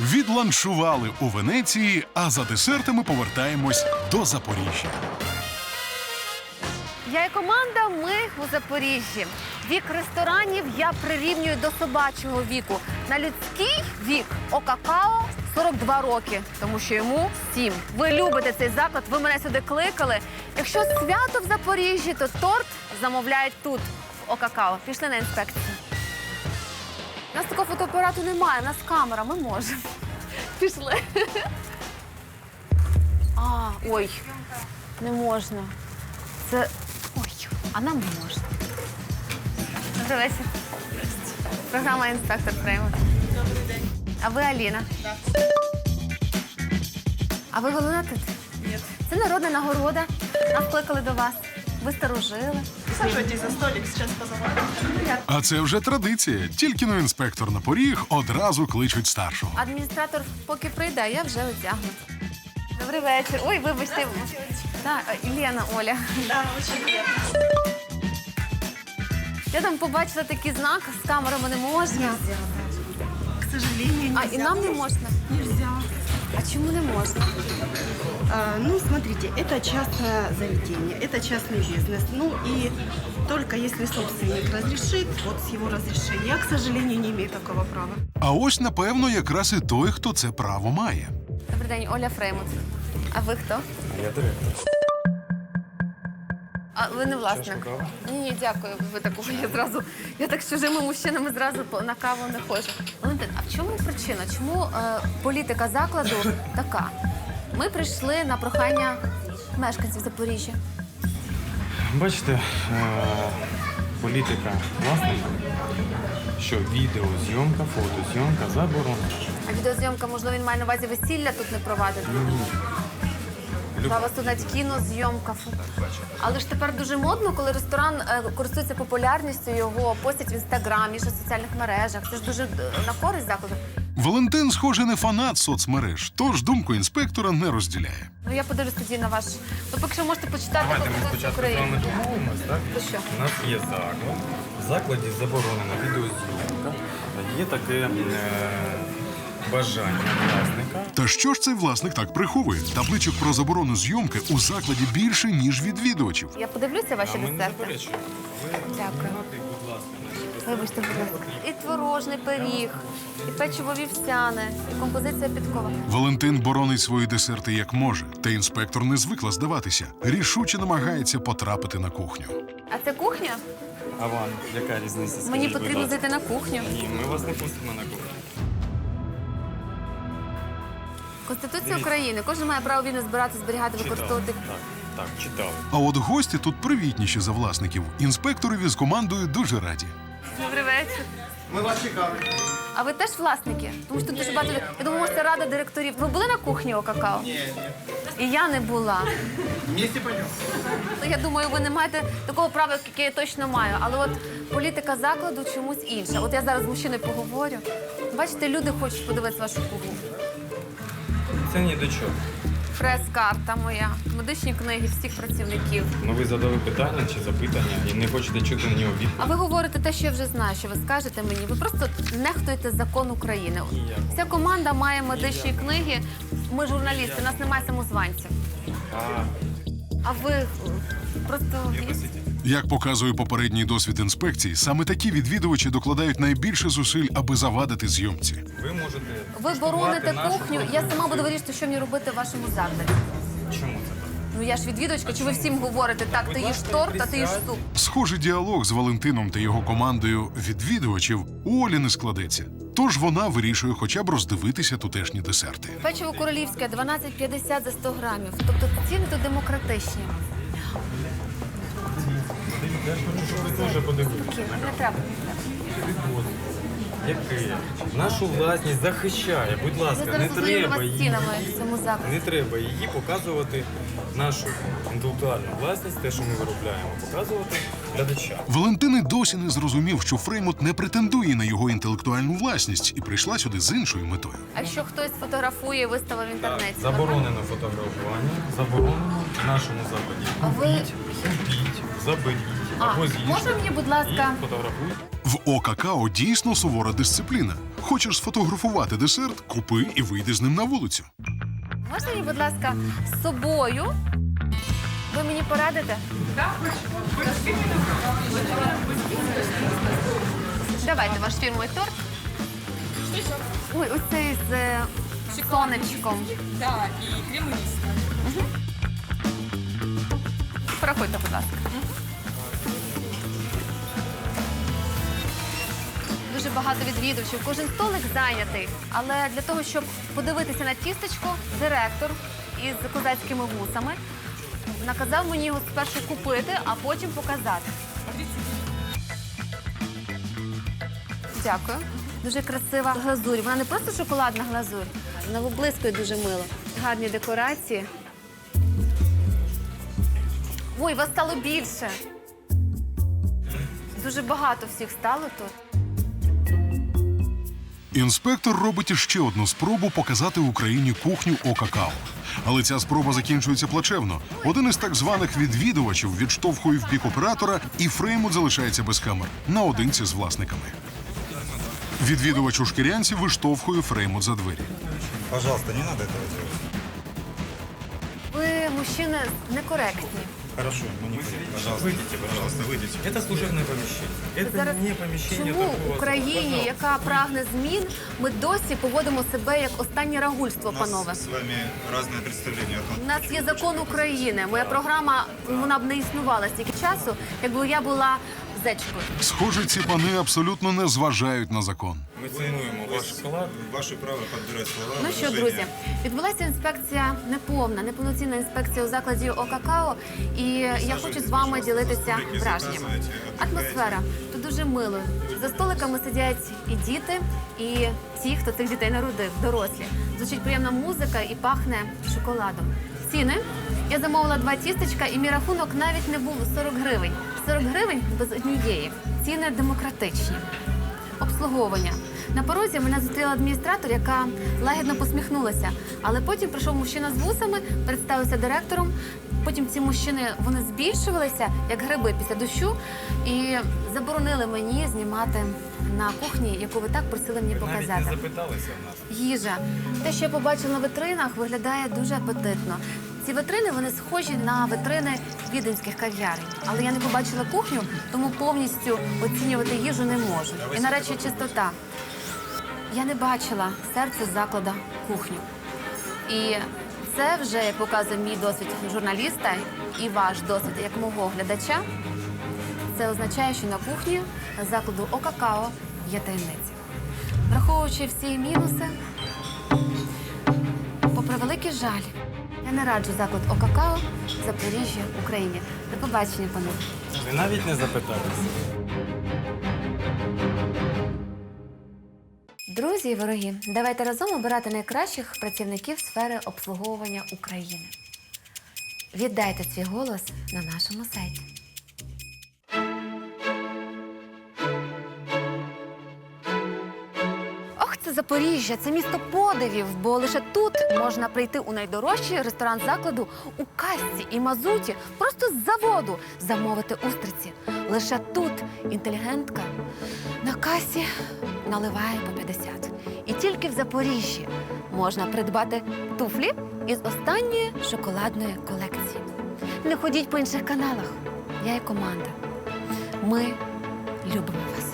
Відланшували у Венеції, а за десертами повертаємось до Запоріжжя. Я і команда. Ми у Запоріжжі. Вік ресторанів я прирівнюю до собачого віку. На людський вік Окакао 42 роки, тому що йому 7. Ви любите цей заклад, ви мене сюди кликали. Якщо свято в Запоріжжі, то торт замовляють тут, в Окакао. Пішли на інспекцію. У нас такого фотоапарату немає, у нас камера, ми можемо. Пішли. А, ой, не можна. Це. Ой, а нам не можна. Добрий вечір. Програма інспектор приймуть. Добрий день. А ви Аліна? Так. А ви головна тут? Ні. Це народна нагорода. Нас кликали до вас. Ви старожили. Саживайтесь за столик, сейчас позову. А це вже традиція. Тільки но інспектор на поріг одразу кличуть старшого. Адміністратор поки прийде, я вже одягну. Добрий вечір. Ой, вибачте. Так, Ілена, Оля. Да, очень приятно. Я там побачила такий знак з камерами не можна. К сожалению, нельзя. А і нам не можна. Нельзя. А чому не можна? А, ну, смотрите, это частное заведение, это частный бизнес. Ну и только если собственник разрешит, вот с его разрешения. Я, к сожалению, не имею такого права. А ось, напевно, якраз і той, хто це право має. Добрий день, Оля Фреймут. А ви хто? Я директор. А ви не власник? Чашку кави? Ні, ні, дякую. Ви такого я зразу. Я так з чужими мужчинами зразу по- на каву не ходжу. Валентин, а в чому причина? Чому е, політика закладу така? Ми прийшли на прохання мешканців Запоріжжя. Бачите, е, політика власника, що відеозйомка, фотозйомка заборонена. А відеозйомка, можливо, він має на увазі весілля тут не провадити. А у вас тут навіть кінозйомка. фу. Але ж тепер дуже модно, коли ресторан е, користується популярністю, його постять в інстаграмі, ще в соціальних мережах. Це ж дуже е, на користь закладу. Валентин, схоже, не фанат соцмереж, тож думку інспектора не розділяє. Ну я подивлюсь тоді на ваш. Ну, поки що можете почитати Давайте ми спочатку з України. вами домовимось, так? То що? У нас є заклад. В закладі заборонена відеозйомка. Є таке е, бажання власника. Та що ж цей власник так приховує? Табличок про заборону зйомки у закладі більше, ніж відвідувачів. Я подивлюся ваші А ми не десерти. заперечуємо. Ви Дякую. Вибачте, будь ласка. І творожний пиріг, і печиво вівсяне, і композиція підкова. Валентин боронить свої десерти як може, та інспектор не звикла здаватися. Рішуче намагається потрапити на кухню. А це кухня? А вам яка різниця? Мені скажіть, будь потрібно ласка? зайти на кухню. Ні, ми вас не пустимо на кухню. Конституція України. Кожен має право вільно збирати, зберігати, використовувати. Так, так, читали. А от гості тут привітніші за власників. Інспекторові з командою дуже раді. Добрий вечір. Ми вас чекали. А ви теж власники? Тому що тут дуже багато. Я думаю, може, це рада директорів. Ви були на кухні у какао? Ні, ні. І я не була. Вместе пойдем. Ну, Я думаю, ви не маєте такого права, яке я точно маю. Але от політика закладу чомусь інша. От я зараз з мужчиною поговорю. Бачите, люди хочуть подивитися вашу кухню. Це ні до чого. Прес-карта моя, медичні книги всіх працівників. Ну ви задали питання чи запитання і не хочете чути на нього відповідь. А ви говорите те, що я вже знаю, що ви скажете мені. Ви просто нехтуєте закон України. Ніякого. Вся команда має медичні книги. Ми журналісти, нас немає самозванців. А, А ви просто я. Як показує попередній досвід інспекції, саме такі відвідувачі докладають найбільше зусиль, аби завадити зйомці. Ви можете. ви бороните кухню. Я сама буду вирішити, що мені робити в вашому закладі. Чому це так? Ну я ж відвідувачка, чи ви всім говорите, так, ти їш торт, а ти їш суп. Схожий діалог з Валентином та його командою відвідувачів у Олі не складеться. Тож вона вирішує хоча б роздивитися тутешні десерти. Печиво королівське 12,50 за 100 грамів. Тобто ціни тут демократичні. Я ж хочу, щоб ви теж подивилися. Не треба. Яке? Нашу власність захищає. Будь ласка, не треба її. в цьому закладі. Не треба її показувати нашу інтелектуальну власність, те, що ми виробляємо, показувати глядачам. Валентин і досі не зрозумів, що Фреймут не претендує на його інтелектуальну власність і прийшла сюди з іншою метою. А якщо хтось фотографує і виставив в інтернеті? Заборонено фотографування, заборонено в нашому закладі. А ви- заберіть А, або з'їжте. можна мені, будь ласка, і фотографуйте. В ОККО дійсно сувора дисципліна. Хочеш сфотографувати десерт? Купи і вийди з ним на вулицю. Можна мені, будь ласка, з собою? Ви мені порадите? Давайте ваш фірмовий торт. Ой, оцей з е, сонечком. Да, и крем. Проходьте, будь ласка. Дуже багато відвідувачів, кожен столик зайнятий. Але для того, щоб подивитися на тістечко, директор із козацькими вусами наказав мені його спершу купити, а потім показати. Дякую. Дуже красива глазурь. Вона не просто шоколадна глазурь, вона виблискує дуже мило. Гарні декорації. Ой, вас стало більше. Дуже багато всіх стало тут. Інспектор робить іще одну спробу показати Україні кухню О-какао. Але ця спроба закінчується плачевно. Один із так званих відвідувачів відштовхує в бік оператора, і Фреймут залишається без камер наодинці з власниками. Відвідувач у шкірянці виштовхує Фреймут за двері. Пожалуйста, не надо этого делать. Ви, мужчини, некоректні. Хорошо, ну не будем. Пожалуйста, Выйдите, пожалуйста, выйдите. Это служебное помещение. Это Зараз не помещение чому торгового в зала. Україні, Пожалуйста. яка прагне змін, ми досі поводимо себе як останнє рагульство, У панове? нас с вами разное представление о том, У нас є закон України. Моя програма вона б не існувала стільки часу, якби я була зечкою. Схоже, ці пани абсолютно не зважають на закон. Мы ценуем ваш вклад. ваше право подбирать слова. Ну що, друзі, відбулася інспекція неповна, неповноцінна інспекція у закладі ОККАО, і я хочу з вами ділитися враженнями. Атмосфера тут дуже мило. За столиками сидять і діти, і ті, хто цих дітей народив, дорослі. Звучить приємна музика і пахне шоколадом. Ціни. Я замовила два тістечка, і мій рахунок навіть не був 40 гривень. 40 гривень без однієї. Ціни демократичні обслуговування. На порозі мене зустріла адміністратор, яка лагідно посміхнулася. Але потім прийшов мужчина з вусами, представився директором. Потім ці мужчини вони збільшувалися як гриби після дощу і заборонили мені знімати на кухні, яку ви так просили мені Навіть не показати. запиталися в нас. Їжа. Те, що я побачила на витринах, виглядає дуже апетитно. Ці витрини вони схожі на витрини віденських кав'ярень. Але я не побачила кухню, тому повністю оцінювати їжу не можу. І нарешті чистота. Я не бачила серце заклада кухню. І це вже показує мій досвід журналіста і ваш досвід як мого глядача. Це означає, що на кухні закладу Окакао є таємниці. Враховуючи всі мінуси, попри великий жаль, я не раджу заклад Окакао Запоріжжя Україні. До побачення, пане. Ви навіть не запиталися. Друзі і вороги, давайте разом обирати найкращих працівників сфери обслуговування України. Віддайте свій голос на нашому сайті. Запоріжжя, це місто подивів, бо лише тут можна прийти у найдорожчий ресторан закладу у касці і мазуті, просто з заводу замовити устриці. Лише тут інтелігентка на касі наливає по 50. І тільки в Запоріжжі можна придбати туфлі із останньої шоколадної колекції. Не ходіть по інших каналах. Я і команда. Ми любимо вас.